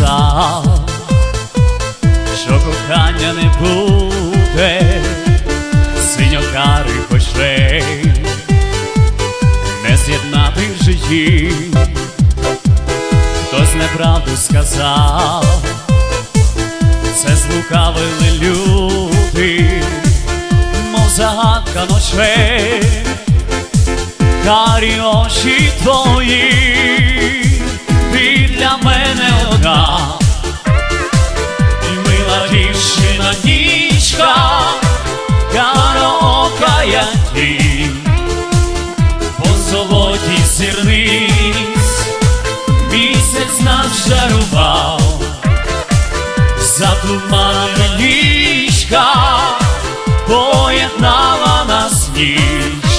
вулиці що кохання не буде, синьокарих очей, не з'єднати в житті, хтось неправду сказав, це злукавили люди, мов загадка ночей. Карі очі твої, одна, і мила дівчина нічка, кароока я ті, по золоті зірниць, місяць нас жарував, затумана нічка, поєднала нас ніч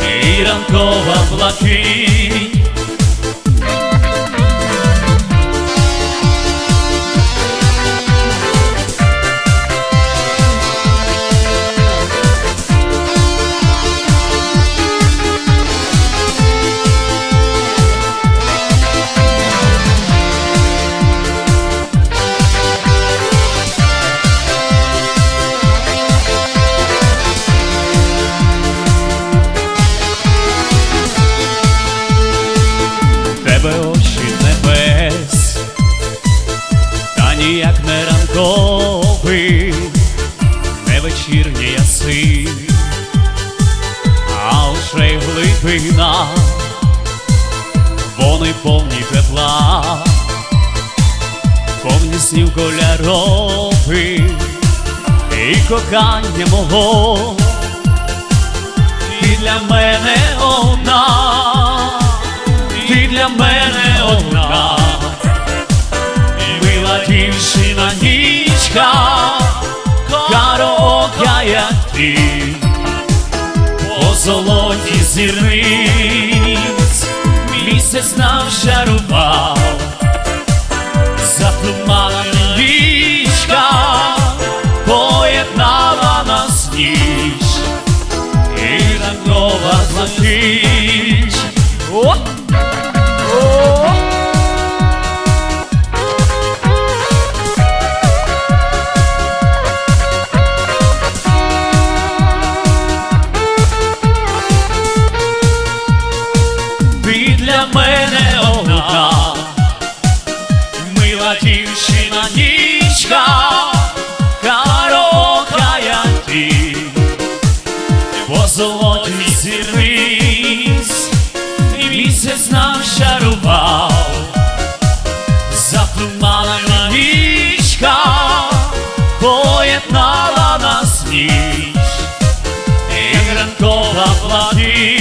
і ранкова блакить. Й вони повні тепла, повні снів кольорових і кохання мого. Ти для мене одна, ти для мене одна, і мила дівчина нічка, кароока як ти, золоті зірниць, місяць нам жарував вічка, для мене одна, мила дівчина нічка, карока я ти по золоті зірниць, місяць нам шарував, затумана нічка, поєднала нас ніч, і ранкова платі.